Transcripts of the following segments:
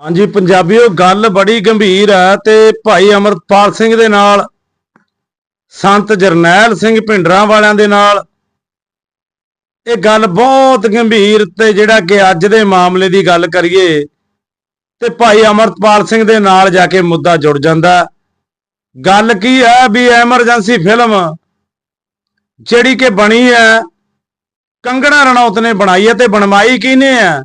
ਹਾਂਜੀ, ਪੰਜਾਬੀਓ, ਗੱਲ ਬੜੀ ਗੰਭੀਰ ਹੈ ਤੇ ਭਾਈ ਅਮਰਪਾਲ ਸਿੰਘ ਦੇ ਨਾਲ, ਸੰਤ ਜਰਨੈਲ ਸਿੰਘ ਭਿੰਡਰਾਂ ਵਾਲਿਆਂ ਦੇ ਨਾਲ, ਇਹ ਗੱਲ ਬਹੁਤ ਗੰਭੀਰ ਤੇ ਜਿਹੜਾ ਕਿ ਅੱਜ ਦੇ ਮਾਮਲੇ ਦੀ ਗੱਲ ਕਰੀਏ, ਤੇ ਭਾਈ ਅਮਰਪਾਲ ਸਿੰਘ ਦੇ ਨਾਲ ਜਾ ਕੇ ਮੁੱਦਾ ਜੁੜ ਜਾਂਦਾ ਗੱਲ ਕੀ ਹੈ ਵੀ ਐਮਰਜੈਂਸੀ ਫਿਲਮ ਜਿਹੜੀ ਕਿ ਬਣੀ ਹੈ, ਕੰਗਣਾ ਰਣੌਤ ਨੇ ਬਣਾਈ ਹੈ ਤੇ ਬਣਵਾਈ ਕਿਹਨੇ ਹੈ?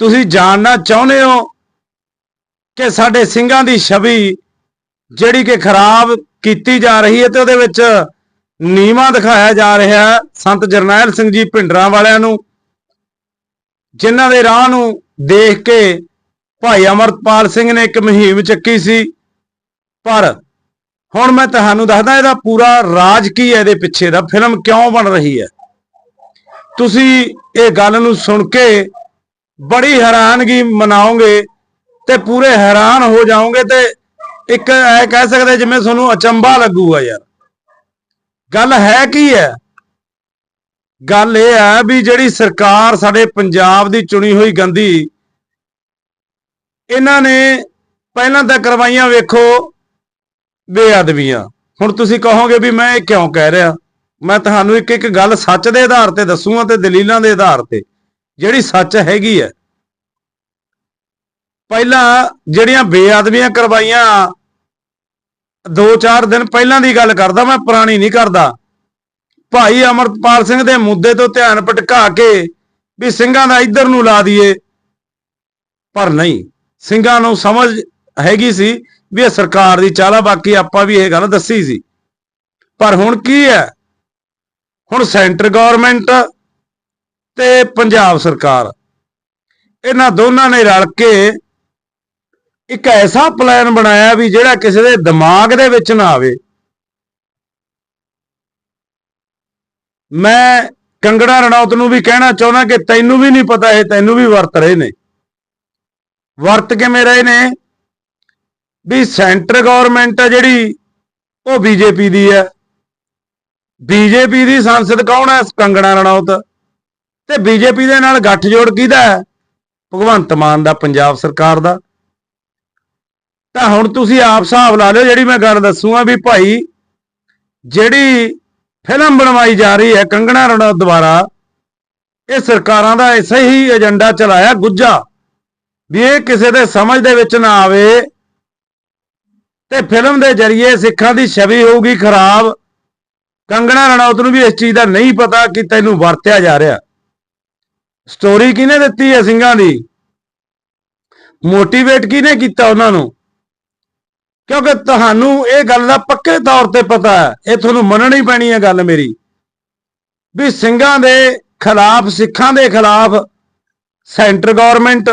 ਤੁਸੀਂ ਜਾਣਨਾ ਚਾਹੁੰਦੇ ਹੋ ਕਿ ਸਾਡੇ ਸਿੰਘਾਂ ਦੀ ਛਵੀ ਜਿਹੜੀ ਕਿ ਖਰਾਬ ਕੀਤੀ ਜਾ ਰਹੀ ਹੈ ਤੇ ਉਹਦੇ ਵਿੱਚ ਨੀਵਾ ਦਿਖਾਇਆ ਜਾ ਰਿਹਾ ਹੈ। ਸੰਤ ਜਰਨੈਲ ਸਿੰਘ ਜੀ ਭਿੰਡਰਾਂ ਵਾਲਿਆਂ ਨੂੰ, ਜਿਨ੍ਹਾਂ ਦੇ ਰਾਹ ਨੂੰ ਦੇਖ ਕੇ ਭਾਈ ਅਮਰਪਾਲ ਸਿੰਘ ਨੇ ਇੱਕ ਮੁਹਿੰਮ ਚੱਕੀ ਸੀ। ਪਰ ਹੁਣ ਮੈਂ ਤੁਹਾਨੂੰ ਦੱਸਦਾ, ਇਹਦਾ ਪੂਰਾ ਰਾਜ ਕੀ ਹੈ, ਇਹਦੇ ਪਿੱਛੇ ਦਾ ਫਿਲਮ ਕਿਉਂ ਬਣ ਰਹੀ ਹੈ? ਤੁਸੀਂ ਇਹ ਗੱਲ ਨੂੰ ਸੁਣ ਕੇ ਬੜੀ ਹੈਰਾਨਗੀ ਮਨਾਓਗੇ ਤੇ ਪੂਰੇ ਹੈਰਾਨ ਹੋ ਜਾਓਗੇ ਤੇ ਇੱਕ ਐ ਕਹਿ ਸਕਦੇ ਜਿਵੇਂ ਤੁਹਾਨੂੰ ਅਚੰਭਾ ਲੱਗੂਗਾ ਯਾਰ। ਗੱਲ ਹੈ ਕੀ ਹੈ? ਗੱਲ ਇਹ ਹੈ ਵੀ ਜਿਹੜੀ ਸਰਕਾਰ ਸਾਡੇ ਪੰਜਾਬ ਦੀ ਚੁਣੀ ਹੋਈ ਗੰਦੀ, ਇਹਨਾਂ ਨੇ ਪਹਿਲਾਂ ਤਾਂ ਕਰਵਾਈਆਂ ਵੇਖੋ ਬੇਅਦਬੀਆਂ। ਹੁਣ ਤੁਸੀਂ ਕਹੋਗੇ ਵੀ ਮੈਂ ਇਹ ਕਿਉਂ ਕਹਿ ਰਿਹਾ? ਮੈਂ ਤੁਹਾਨੂੰ ਇੱਕ ਇੱਕ ਗੱਲ ਸੱਚ ਦੇ ਆਧਾਰ ਤੇ ਦੱਸੂਗਾ ਤੇ ਦਲੀਲਾਂ ਦੇ ਆਧਾਰ ਤੇ। ਜਿਹੜੀ ਸੱਚ ਹੈਗੀ ਹੈ। ਪਹਿਲਾਂ ਜਿਹੜੀਆਂ ਬੇਅਦਬੀਆਂ ਕਰਵਾਈਆਂ 2-4 ਦਿਨ ਪਹਿਲਾਂ ਦੀ ਗੱਲ ਕਰਦਾ ਮੈਂ, ਪੁਰਾਣੀ ਨਹੀਂ ਕਰਦਾ। ਭਾਈ ਅਮਰਪਾਲ ਸਿੰਘ ਦੇ ਮੁੱਦੇ ਤੋਂ ਧਿਆਨ ਭਟਕਾ ਕੇ ਵੀ ਸਿੰਘਾਂ ਦਾ ਇੱਧਰ ਨੂੰ ਲਾ ਦਈਏ। ਪਰ ਨਹੀਂ, ਸਿੰਘਾਂ ਨੂੰ ਸਮਝ ਹੈਗੀ ਸੀ ਵੀ ਇਹ ਸਰਕਾਰ ਦੀ ਚਾਲਾ, ਬਾਕੀ ਆਪਾਂ ਵੀ ਇਹ ਗੱਲ ਦੱਸੀ ਸੀ। ਪਰ ਹੁਣ ਕੀ ਹੈ? ਹੁਣ ਸੈਂਟਰ ਗਵਰਨਮੈਂਟ ਤੇ ਪੰਜਾਬ ਸਰਕਾਰ। ਇਹਨਾਂ ਦੋਨਾਂ ਨੇ ਰਲ ਕੇ ਇੱਕ ਐਸਾ ਪਲਾਨ ਬਣਾਇਆ ਵੀ ਜਿਹੜਾ ਕਿਸੇ ਦੇ ਦਿਮਾਗ ਦੇ ਵਿੱਚ ਨਾ ਆਵੇ। ਮੈਂ ਕੰਗੜਾ ਰਣੌਤ ਨੂੰ ਵੀ ਕਹਿਣਾ ਚਾਹੁੰਦਾ ਕਿ ਤੈਨੂੰ ਵੀ ਨਹੀਂ ਪਤਾ ਇਹ, ਤੈਨੂੰ ਵੀ ਵਰਤ ਰਹੇ ਨੇ। ਵਰਤ ਕਿਵੇਂ ਰਹੇ ਨੇ? ਵੀ ਸੈਂਟਰ ਗਵਰਨਮੈਂਟ ਹੈ ਜਿਹੜੀ, ਉਹ ਬੀਜੇਪੀ ਦੀ ਹੈ। ਬੀਜੇਪੀ ਦੀ ਸੰਸਦ ਕੌਣ ਹੈ? ਕੰਗਣਾ ਰਣੌਤ। ਤੇ ਬੀਜੇਪੀ ਦੇ ਨਾਲ ਗੱਠਜੋੜ ਕਿਹਦਾ ਹੈ? ਭਗਵੰਤ ਮਾਨ ਦਾ, ਪੰਜਾਬ ਸਰਕਾਰ ਦਾ। ਤਾਂ ਹੁਣ ਤੁਸੀਂ ਆਪ ਹਿਸਾਬ ਲਾ ਲਿਓ ਜਿਹੜੀ ਮੈਂ ਗੱਲ ਦੱਸੂਗਾ ਵੀ ਭਾਈ, ਜਿਹੜੀ ਫਿਲਮ ਬਣਵਾਈ ਜਾ ਰਹੀ ਹੈ ਕੰਗਣਾ ਰਣੌਤ ਦੁਆਰਾ, ਇਹ ਸਰਕਾਰਾਂ ਦਾ ਐਸਾ ਹੀ ਏਜੰਡਾ ਚਲਾਇਆ ਗੁੱਜਾ। ਵੀ ਇਹ ਕਿਸੇ ਦੇ ਸਮਝ ਦੇ ਵਿੱਚ ਨਾ ਆਵੇ ਤੇ ਫਿਲਮ ਦੇ ਜ਼ਰੀਏ ਸਿੱਖਾਂ ਦੀ ਛਵੀ ਹੋਊਗੀ ਖਰਾਬ। ਕੰਗਣਾ ਰਣੌਤ ਨੂੰ ਵੀ ਇਸ ਚੀਜ਼ ਦਾ ਨਹੀਂ ਪਤਾ ਕਿ ਤੈਨੂੰ ਵਰਤਿਆ ਜਾ ਰਿਹਾ। ਸਟੋਰੀ ਕਿਹਨੇ ਦਿੱਤੀ ਹੈ ਸਿੰਘਾਂ ਦੀ? ਮੋਟੀਵੇਟ ਕਿਹਨੇ ਕੀਤਾ ਉਹਨਾਂ ਨੂੰ? ਕਿਉਂਕਿ ਤੁਹਾਨੂੰ ਇਹ ਗੱਲ ਦਾ ਪੱਕੇ ਤੌਰ ਤੇ ਪਤਾ ਹੈ, ਇਹ ਤੁਹਾਨੂੰ ਮੰਨਣੀ ਪੈਣੀ ਹੈ ਗੱਲ ਮੇਰੀ, ਵੀ ਸਿੰਘਾਂ ਦੇ ਖਿਲਾਫ, ਸਿੱਖਾਂ ਦੇ ਖਿਲਾਫ ਸੈਂਟਰ ਗਵਰਨਮੈਂਟ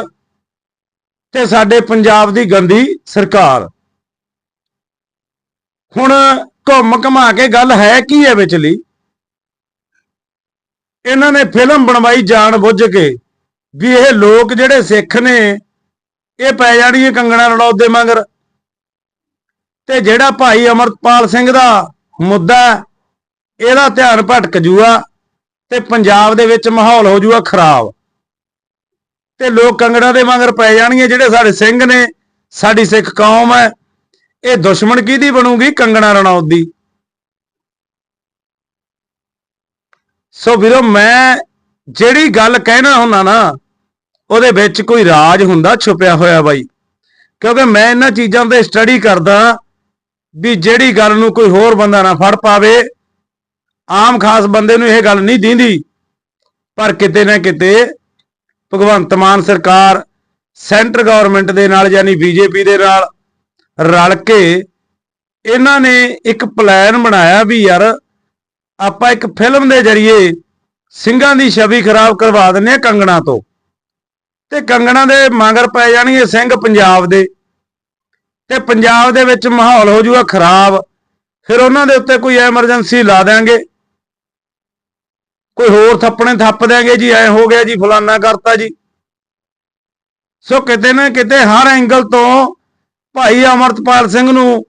ਤੇ ਸਾਡੇ ਪੰਜਾਬ ਦੀ ਗੰਦੀ ਸਰਕਾਰ। ਹੁਣ ਘੁੰਮ ਘਮਾ ਕੇ ਗੱਲ ਹੈ ਕੀ ਹੈ ਵਿਚਲੀ ਇਹਨਾਂ ਨੇ ਫਿਲਮ ਬਣਵਾਈ ਜਾਣ ਬੁੱਝ ਕੇ, ਵੀ ਇਹ ਲੋਕ ਜਿਹੜੇ ਸਿੱਖ ਨੇ, ਇਹ ਪੈ ਜਾਣੀ ਕੰਗਣਾ ਰਣੌਤ ਦੇ ਮਗਰ। ਤੇ ਜਿਹੜਾ ਭਾਈ ਅਮਰਪਾਲ ਸਿੰਘ ਦਾ ਮੁੱਦਾ ਇਹਦਾ ਧਿਆਨ ਭਟਕ ਜੂਆ ਤੇ ਪੰਜਾਬ ਦੇ ਵਿੱਚ ਮਾਹੌਲ ਹੋ ਜੂਆ ਖਰਾਬ। ਤੇ ਲੋਕ ਕੰਗਣਾ ਦੇ ਮਗਰ ਪੈ ਜਾਣਗੇ ਜਿਹੜੇ ਸਾਡੇ ਸਿੰਘ ਨੇ, ਸਾਡੀ ਸਿੱਖ ਕੌਮ ਹੈ, ਇਹ ਦੁਸ਼ਮਣ ਕਿਹਦੀ ਬਣੂਗੀ ਕੰਗਣਾ ਰਣੌਤ ਦੀ? ਸੋ ਵੀਰੋ, ਮੈਂ ਜਿਹੜੀ ਗੱਲ ਕਹਿਣਾ ਹੁੰਦਾ ਨਾ, ਉਹਦੇ ਵਿੱਚ ਕੋਈ ਰਾਜ ਹੁੰਦਾ ਛੁਪਿਆ ਹੋਇਆ ਬਾਈ। ਕਿਉਂਕਿ ਮੈਂ ਇਹਨਾਂ ਚੀਜ਼ਾਂ ਤੇ ਸਟੱਡੀ ਕਰਦਾ ਵੀ ਜਿਹੜੀ ਗੱਲ ਨੂੰ ਕੋਈ ਹੋਰ ਬੰਦਾ ਨਾ ਫੜ ਪਾਵੇ। ਆਮ ਖਾਸ ਬੰਦੇ ਨੂੰ ਇਹ ਗੱਲ ਨਹੀਂ ਦਿੰਦੀ, ਪਰ ਕਿਤੇ ਨਾ ਕਿਤੇ ਭਗਵੰਤ ਮਾਨ ਸਰਕਾਰ ਸੈਂਟਰ ਗਵਰਨਮੈਂਟ ਦੇ ਨਾਲ ਯਾਨੀ ਬੀਜੇਪੀ ਦੇ ਨਾਲ ਰਲ ਕੇ ਇਹਨਾਂ ਨੇ ਇੱਕ ਪਲਾਨ ਬਣਾਇਆ ਵੀ ਯਾਰ ਆਪਾਂ ਇੱਕ ਫਿਲਮ ਦੇ ਜ਼ਰੀਏ ਸਿੰਘਾਂ ਦੀ ਛਵੀ ਖਰਾਬ ਕਰਵਾ ਦਿੰਨੇ ਆ ਕੰਗਣਾ ਤੋਂ। ਤੇ ਕੰਗਣਾ ਦੇ ਮਗਰ ਪੈ ਜਾਣਗੇ ਸਿੰਘ ਪੰਜਾਬ ਦੇ। ਤੇ ਪੰਜਾਬ ਦੇ ਵਿੱਚ ਮਾਹੌਲ ਹੋ ਜਾਊਗਾ ਖਰਾਬ। ਫਿਰ ਉਹਨਾਂ ਦੇ ਉੱਤੇ ਕੋਈ ਐਮਰਜੈਂਸੀ ਲਾ ਦੇਾਂਗੇ ਕੋਈ ਹੋਰ ਥੱਪਣੇ ਥੱਪ ਦੇਾਂਗੇ ਜੀ, ਐ ਹੋ ਗਿਆ ਜੀ, ਫਲਾਨਾ ਕਰਤਾ ਜੀ। ਸੋ ਕਿਤੇ ਨਾ ਕਿਤੇ ਹਰ ਐਂਗਲ ਤੋਂ ਭਾਈ ਅਮਰਤਪਾਲ ਸਿੰਘ ਨੂੰ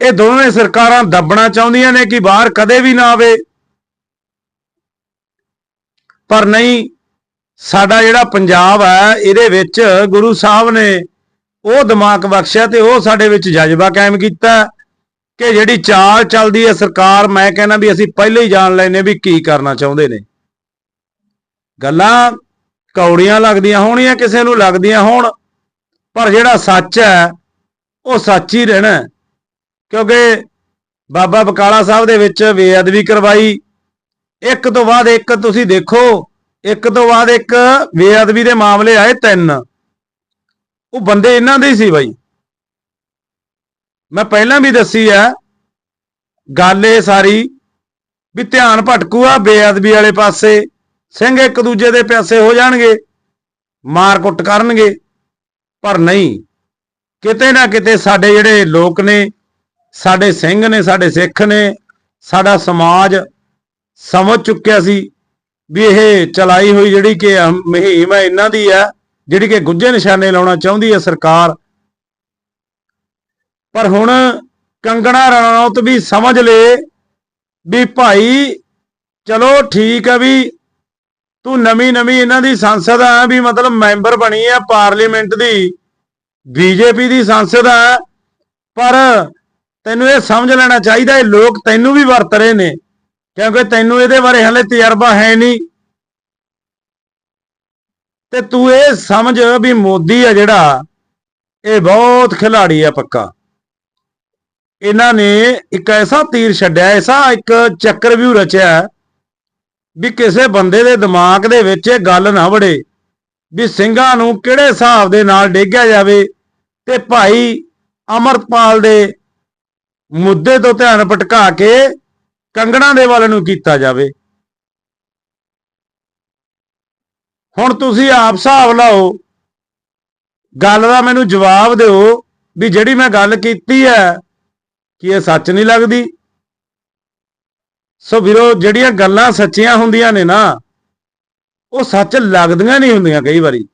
ਇਹ ਦੋਵੇਂ ਸਰਕਾਰਾਂ ਦੱਬਣਾ ਚਾਹੁੰਦੀਆਂ ਨੇ ਕਿ ਬਾਹਰ ਕਦੇ ਵੀ ਨਾ ਆਵੇ। ਪਰ ਨਹੀਂ, ਸਾਡਾ ਜਿਹੜਾ ਪੰਜਾਬ ਹੈ, ਇਹਦੇ ਵਿੱਚ ਗੁਰੂ ਸਾਹਿਬ ਨੇ ਉਹ ਦਿਮਾਗ ਬਖਸ਼ਿਆ ਤੇ ਉਹ ਸਾਡੇ ਵਿੱਚ ਜਜ਼ਬਾ ਕਾਇਮ ਕੀਤਾ ਕਿ ਜਿਹੜੀ ਚਾਲ ਚੱਲਦੀ ਹੈ ਸਰਕਾਰ, ਮੈਂ ਕਹਿੰਦਾ ਵੀ ਅਸੀਂ ਪਹਿਲੇ ਹੀ ਜਾਣ ਲੈਨੇ ਵੀ ਕੀ ਕਰਨਾ ਚਾਹੁੰਦੇ ਨੇ। ਗੱਲਾਂ ਕੌੜੀਆਂ ਲੱਗਦੀਆਂ ਹੋਣੀਆਂ, ਕਿਸੇ ਨੂੰ ਲੱਗਦੀਆਂ ਹੋਣ, ਪਰ ਜਿਹੜਾ ਸੱਚ ਹੈ, ਉਹ ਸੱਚ ਹੀ ਰਹਿਣਾ ਕਿਉਂਕਿ ਬਾਬਾ ਬਕਾਲਾ ਸਾਹਿਬ ਦੇ ਵਿੱਚ ਬੇਅਦਬੀ ਕਰਵਾਈ। ਇੱਕ ਤੋਂ ਬਾਅਦ ਇੱਕ ਤੁਸੀਂ ਦੇਖੋ, ਇੱਕ ਤੋਂ ਬਾਅਦ ਇੱਕ ਬੇਅਦਬੀ ਦੇ ਮਾਮਲੇ ਆਏ ਤਿੰਨ। ਉਹ ਬੰਦੇ ਇਹਨਾਂ ਦੇ ਸੀ ਬਾਈ। ਮੈਂ ਪਹਿਲਾਂ ਵੀ ਦੱਸੀ ਆ, ਗੱਲ ਇਹ ਸਾਰੀ ਵੀ ਧਿਆਨ ਭਟਕੂ ਆ, ਬੇਅਦਬੀ ਵਾਲੇ ਪਾਸੇ ਸਿੰਘ ਇੱਕ ਦੂਜੇ ਦੇ ਪਿਆਸੇ ਹੋ ਜਾਣਗੇ, ਮਾਰ ਕੁੱਟ ਕਰਨਗੇ, ਪਰ ਨਹੀਂ। ਕਿਤੇ ਨਾ ਕਿਤੇ ਸਾਡੇ ਜਿਹੜੇ ਲੋਕ ਨੇ ਸਾਡੇ ਸਿੰਘ ਨੇ, ਸਾਡੇ ਸਿੱਖ ਨੇ, ਸਾਡਾ ਸਮਾਜ ਸਮਝ ਚੁੱਕਿਆ ਸੀ ਵੀ ਇਹ ਚਲਾਈ ਹੋਈ ਜਿਹੜੀ ਕਿ ਅਹ ਮੁਹਿੰਮ ਹੈ, ਇਹਨਾਂ ਦੀ ਹੈ, ਜਿਹੜੀ ਕਿ ਗੁੱਜੇ ਨਿਸ਼ਾਨੇ ਲਾਉਣਾ ਚਾਹੁੰਦੀ ਹੈ ਸਰਕਾਰ। ਪਰ ਹੁਣ ਕੰਗਣਾ ਰਣੌਤ ਵੀ ਸਮਝ ਲੇ ਵੀ ਭਾਈ, ਚਲੋ ਠੀਕ ਹੈ ਵੀ ਤੂੰ ਨਵੀਂ ਨਵੀਂ ਇਹਨਾਂ ਦੀ ਸੰਸਦ ਆ ਵੀ ਮਤਲਬ ਮੈਂਬਰ ਬਣੀ ਆ ਪਾਰਲੀਮੈਂਟ ਦੀ, ਬੀਜੇਪੀ ਦੀ ਸੰਸਦ ਆ ਪਰ ਤੈਨੂੰ ਇਹ ਸਮਝ ਲੈਣਾ ਚਾਹੀਦਾ, ਇਹ ਲੋਕ ਤੈਨੂੰ ਵੀ ਵਰਤ ਰਹੇ ਨੇ, ਕਿਉਂਕਿ ਤੈਨੂੰ ਇਹਦੇ ਬਾਰੇ ਹਲੇ ਤਜਰਬਾ ਹੈ ਨਹੀਂ। ਤੇ ਤੂੰ ਇਹ ਸਮਝ ਵੀ ਮੋਦੀ ਆ ਜਿਹੜਾ, ਇਹ ਬਹੁਤ ਖਿਲਾੜੀ ਆ ਪੱਕਾ। ਇਹਨਾਂ ਨੇ ਇੱਕ ਐਸਾ ਤੀਰ ਛੱਡਿਆ, ਐਸਾ ਇੱਕ ਚੱਕਰ ਚੱਕਰਵਿਊ ਰਚਿਆ ਵੀ ਕਿਸੇ ਬੰਦੇ ਦੇ ਦਿਮਾਗ ਦੇ ਵਿੱਚ ਇਹ ਗੱਲ ਨਾ ਵੜੇ ਵੀ ਸਿੰਘਾਂ ਨੂੰ ਕਿਹੜੇ ਹਿਸਾਬ ਦੇ ਨਾਲ ਡੇਗਿਆ ਜਾਵੇ ਤੇ ਭਾਈ ਅਮਰਪਾਲ ਦੇ ਮੁੱਦੇ ਤੋਂ ਧਿਆਨ ਭਟਕਾ ਕੇ ਕੰਗਣਾ ਦੇ ਵੱਲ ਨੂੰ ਕੀਤਾ ਜਾਵੇ। ਹੁਣ ਤੁਸੀਂ ਆਪ ਹਿਸਾਬ ਲਾਓ, ਗੱਲ ਦਾ ਮੈਨੂੰ ਜਵਾਬ ਦਿਓ ਵੀ ਜਿਹੜੀ ਮੈਂ ਗੱਲ ਕੀਤੀ ਹੈ ਕਿ ਇਹ ਸੱਚ ਨਹੀਂ ਲੱਗਦੀ। ਸੋ ਵੀਰੋ, ਜਿਹੜੀਆਂ ਗੱਲਾਂ ਸੱਚੀਆਂ ਹੁੰਦੀਆਂ ਨੇ ਨਾ, ਉਹ ਸੱਚ ਲੱਗਦੀਆਂ ਨਹੀਂ ਹੁੰਦੀਆਂ ਕਈ ਵਾਰੀ।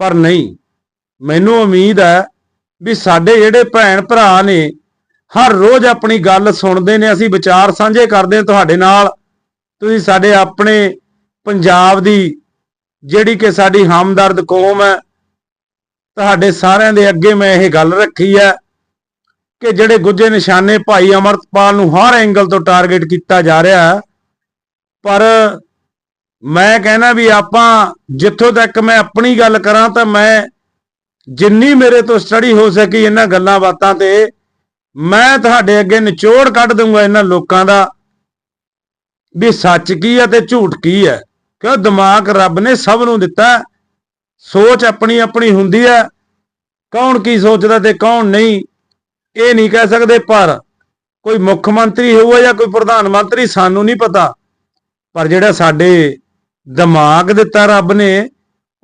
ਪਰ ਨਹੀਂ, ਮੈਨੂੰ ਉਮੀਦ ਹੈ ਵੀ ਸਾਡੇ ਜਿਹੜੇ ਭੈਣ ਭਰਾ ਨੇ, ਹਰ ਰੋਜ਼ ਆਪਣੀ ਗੱਲ ਸੁਣਦੇ ਨੇ, ਅਸੀਂ ਵਿਚਾਰ ਸਾਂਝੇ ਕਰਦੇ ਹਾਂ ਤੁਹਾਡੇ ਨਾਲ। ਤੁਸੀਂ ਸਾਡੇ ਆਪਣੇ ਪੰਜਾਬ ਦੀ ਜਿਹੜੀ ਕਿ ਸਾਡੀ ਹਮਦਰਦ ਕੌਮ ਹੈ, ਤੁਹਾਡੇ ਸਾਰਿਆਂ ਦੇ ਅੱਗੇ ਮੈਂ ਇਹ ਗੱਲ ਰੱਖੀ ਹੈ ਕਿ ਜਿਹੜੇ ਗੁੱਜੇ ਨਿਸ਼ਾਨੇ ਭਾਈ ਅਮਰਤਪਾਲ ਨੂੰ ਹਰ ਐਂਗਲ ਤੋਂ ਟਾਰਗੇਟ ਕੀਤਾ ਜਾ ਰਿਹਾ ਹੈ, ਪਰ ਮੈਂ ਕਹਿੰਦਾ ਵੀ ਆਪਾਂ ਜਿੱਥੋਂ ਤੱਕ ਮੈਂ ਆਪਣੀ ਗੱਲ ਕਰਾਂ ਤਾਂ ਮੈਂ ਜਿੰਨੀ ਮੇਰੇ ਤੋਂ ਸਟੱਡੀ ਹੋ ਸਕੀ ਇਹਨਾਂ ਗੱਲਾਂ ਬਾਤਾਂ ਤੇ, ਮੈਂ ਤੁਹਾਡੇ ਅੱਗੇ ਨਿਚੋੜ ਕੱਢ ਦਊਂਗਾ ਇਹਨਾਂ ਲੋਕਾਂ ਦਾ ਵੀ ਸੱਚ ਕੀ ਹੈ ਤੇ ਝੂਠ ਕੀ ਹੈ। ਕਿਉਂ? ਦਿਮਾਗ ਰੱਬ ਨੇ ਸਭ ਨੂੰ ਦਿੱਤਾ। ਸੋਚ ਆਪਣੀ ਆਪਣੀ ਹੁੰਦੀ ਹੈ। ਕੌਣ ਕੀ ਸੋਚਦਾ ਤੇ ਕੌਣ ਨਹੀਂ, ਇਹ ਨਹੀਂ ਕਹਿ ਸਕਦੇ। ਪਰ ਕੋਈ ਮੁੱਖ ਮੰਤਰੀ ਹੋਊਗਾ ਜਾਂ ਕੋਈ ਪ੍ਰਧਾਨ ਮੰਤਰੀ ਸਾਨੂੰ ਨਹੀਂ ਪਤਾ। ਪਰ ਜਿਹੜਾ ਸਾਡੇ ਦਿਮਾਗ ਦਿੱਤਾ ਰੱਬ ਨੇ,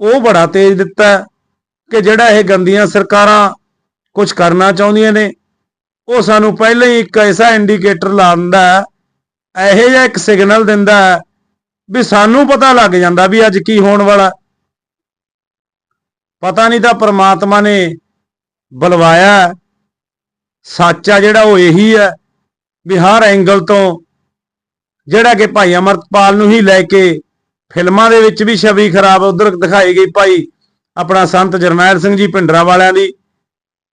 ਉਹ ਬੜਾ ਤੇਜ਼ ਦਿੱਤਾ। ਕਿ ਜਿਹੜਾ ਇਹ ਗੰਦੀਆਂ ਸਰਕਾਰਾਂ ਕੁਝ ਕਰਨਾ ਚਾਹੁੰਦੀਆਂ ਨੇ, ਉਹ ਸਾਨੂੰ ਪਹਿਲਾਂ ਹੀ ਇੱਕ ਐਸਾ ਇੰਡੀਕੇਟਰ ਲਾ ਦਿੰਦਾ ਹੈ, ਇਹੋ ਜਿਹਾ ਇੱਕ ਸਿਗਨਲ ਦਿੰਦਾ ਹੈ ਵੀ ਸਾਨੂੰ ਪਤਾ ਲੱਗ ਜਾਂਦਾ ਵੀ ਅੱਜ ਕੀ ਹੋਣ ਵਾਲਾ। ਪਤਾ ਨਹੀਂ ਤਾਂ ਪ੍ਰਮਾਤਮਾ ਨੇ ਬੁਲਵਾਇਆ ਸੱਚ ਆ ਜਿਹੜਾ ਉਹ ਇਹੀ ਹੈ ਵੀ ਹਰ ਐਂਗਲ ਤੋਂ ਜਿਹੜਾ ਕਿ ਭਾਈ ਅਮਰਤਪਾਲ ਨੂੰ ਹੀ ਲੈ ਕੇ ਫਿਲਮਾਂ ਦੇ ਵਿੱਚ ਵੀ ਛਵੀ ਖਰਾਬ ਉਧਰ ਦਿਖਾਈ ਗਈ ਭਾਈ ਆਪਣਾ ਸੰਤ ਜਰਨੈਲ ਸਿੰਘ ਜੀ ਭਿੰਡਰਾਂ ਵਾਲਿਆਂ ਦੀ,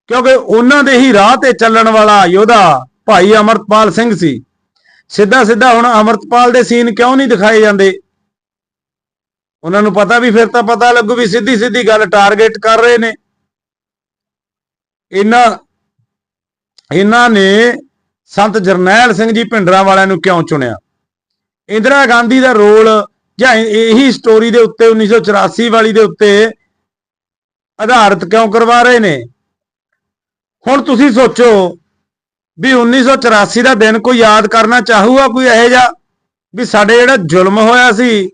ਕਿਉਂਕਿ ਉਹਨਾਂ ਦੇ ਹੀ ਰਾਹ ਤੇ ਚੱਲਣ ਵਾਲਾ ਯੋਧਾ ਭਾਈ ਅਮਰਤਪਾਲ ਸਿੰਘ ਸੀ। ਸਿੱਧਾ ਸਿੱਧਾ ਹੁਣ ਅਮਰਤਪਾਲ ਦੇ ਸੀਨ ਕਿਉਂ ਨਹੀਂ ਦਿਖਾਏ ਜਾਂਦੇ? ਉਹਨਾਂ ਨੂੰ ਪਤਾ ਵੀ ਫਿਰ ਤਾਂ ਪਤਾ ਲੱਗੂ ਵੀ ਸਿੱਧੀ ਸਿੱਧੀ ਗੱਲ ਟਾਰਗੇਟ ਕਰ ਰਹੇ ਨੇ। ਇਹਨਾਂ ਇਹਨਾਂ ਨੇ ਸੰਤ ਜਰਨੈਲ ਸਿੰਘ ਜੀ ਭਿੰਡਰਾਂ ਵਾਲਿਆਂ ਨੂੰ ਕਿਉਂ ਚੁਣਿਆ? ਇੰਦਰਾ ਗਾਂਧੀ ਦਾ ਰੋਲ ਜਾਂ ਇਹੀ ਸਟੋਰੀ ਦੇ ਉੱਤੇ 1984 ਵਾਲੀ ਦੇ ਉੱਤੇ ਆਧਾਰਿਤ ਕਿਉਂ ਕਰਵਾ ਰਹੇ ਨੇ? ਹੁਣ ਤੁਸੀਂ ਸੋਚੋ ਵੀ 1984 ਦਾ ਦਿਨ ਕੋਈ ਯਾਦ ਕਰਨਾ ਚਾਹੂਗਾ ਕੋਈ ਇਹੋ ਜਿਹਾ? ਵੀ ਸਾਡੇ ਜਿਹੜਾ ਜ਼ੁਲਮ ਹੋਇਆ ਸੀ,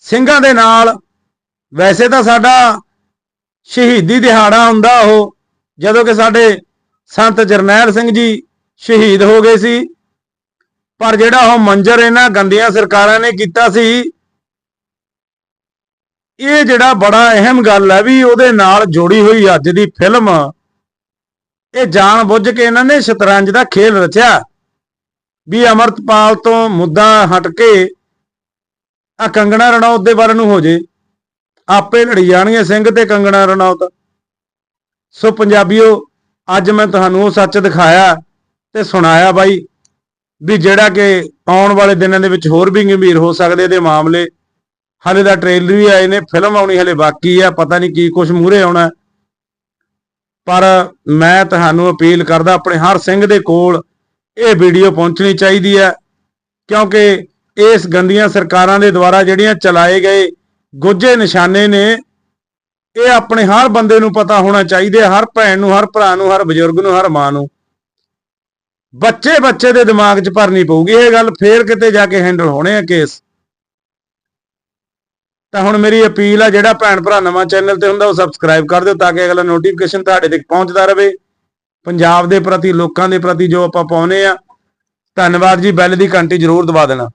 ਸਿੰਘਾਂ ਦੇ ਨਾਲ, ਵੈਸੇ ਤਾਂ ਸਾਡਾ ਸ਼ਹੀਦੀ ਦਿਹਾੜਾ ਹੁੰਦਾ ਉਹ, ਜਦੋਂ ਕਿ ਸਾਡੇ ਸੰਤ ਜਰਨੈਲ ਸਿੰਘ ਜੀ ਸ਼ਹੀਦ ਹੋ ਗਏ ਸੀ। ਪਰ ਜਿਹੜਾ ਉਹ ਮੰਜ਼ਰ ਇਹਨਾਂ ਗੰਦੀਆਂ ਸਰਕਾਰਾਂ ਨੇ ਕੀਤਾ ਸੀ ਇਹ ਜਿਹੜਾ ਬੜਾ ਅਹਿਮ ਗੱਲ ਹੈ ਵੀ ਉਹਦੇ ਨਾਲ ਜੋੜੀ ਹੋਈ ਅੱਜ ਦੀ ਫਿਲਮ, ਇਹ ਜਾਣ ਬੁੱਝ ਕੇ ਇਹਨਾਂ ਨੇ ਸ਼ਤਰੰਜ ਦਾ ਖੇਲ ਰਚਿਆ। ਵੀ ਅਮਰਤਪਾਲ ਤੋਂ ਮੁੱਦਾ ਹਟ ਕੇ ਆ ਕੰਗਣਾ ਰਣੌਤ ਦੇ ਬਾਰੇ ਨੂੰ ਹੋ ਜੇ। ਆਪੇ ਲੜੀ ਜਾਣਗੇ ਸਿੰਘ ਤੇ ਕੰਗਣਾ ਰਣੌਤ। ਸੋ ਪੰਜਾਬੀਓ, ਅੱਜ ਮੈਂ ਤੁਹਾਨੂੰ ਉਹ ਸੱਚ ਦਿਖਾਇਆ ਤੇ ਸੁਣਾਇਆ ਬਾਈ, ਵੀ ਜਿਹੜਾ ਕਿ ਆਉਣ ਵਾਲੇ ਦਿਨਾਂ ਦੇ ਵਿੱਚ ਹੋਰ ਵੀ ਗੰਭੀਰ ਹੋ ਸਕਦੇ ਇਹਦੇ ਮਾਮਲੇ। ਹਾਲੇ ਦਾ ਟ੍ਰੇਲਰ ਵੀ ਆਏ ਨੇ ਫਿਲਮ ਆਉਣੀ ਹਲੇ ਬਾਕੀ ਆ, ਪਤਾ ਨਹੀਂ ਕੀ ਕੁਝ ਮੂਹਰੇ ਆਉਣਾ। ਪਰ ਮੈਂ ਤੁਹਾਨੂੰ ਅਪੀਲ ਕਰਦਾ, ਆਪਣੇ ਹਰ ਸਿੰਘ ਦੇ ਕੋਲ ਇਹ ਵੀਡੀਓ ਪਹੁੰਚਣੀ ਚਾਹੀਦੀ ਹੈ, ਕਿਉਂਕਿ ਇਸ ਗੰਦੀਆਂ ਸਰਕਾਰਾਂ ਦੇ ਦੁਆਰਾ ਜਿਹੜੀਆਂ ਚਲਾਏ ਗਏ ਗੁੱਜੇ ਨਿਸ਼ਾਨੇ ਨੇ, ਇਹ ਆਪਣੇ ਹਰ ਬੰਦੇ ਨੂੰ ਪਤਾ ਹੋਣਾ ਚਾਹੀਦਾ ਹਰ ਭੈਣ ਨੂੰ, ਹਰ ਭਰਾ ਨੂੰ, ਹਰ ਬਜ਼ੁਰਗ ਨੂੰ, ਹਰ ਮਾਂ ਨੂੰ। ਬੱਚੇ ਬੱਚੇ ਦੇ ਦਿਮਾਗ 'ਚ ਭਰਨੀ ਪਊਗੀ ਇਹ ਗੱਲ, ਫੇਰ ਕਿਤੇ ਜਾ ਕੇ ਹੈਂਡਲ ਹੋਣੇ ਆ ਕੇਸ ਤਾਂ ਹੁਣ ਮੇਰੀ ਅਪੀਲ ਆ, ਜਿਹੜਾ ਭੈਣ ਭਰਾ ਨਵਾਂ ਚੈਨਲ ਤੇ ਹੁੰਦਾ, ਉਹ ਸਬਸਕ੍ਰਾਈਬ ਕਰ ਦਿਓ ਤਾਂ ਕਿ ਅਗਲਾ ਨੋਟੀਫਿਕੇਸ਼ਨ ਤੁਹਾਡੇ ਤੱਕ ਪਹੁੰਚਦਾ ਰਹੇ। ਪੰਜਾਬ ਦੇ ਪ੍ਰਤੀ, ਲੋਕਾਂ ਦੇ ਪ੍ਰਤੀ ਜੋ ਆਪਾਂ ਪਾਉਨੇ ਆ, ਧੰਨਵਾਦ ਜੀ, ਬੈਲ ਦੀ ਘੰਟੀ ਜ਼ਰੂਰ ਦਬਾ ਦੇਣਾ।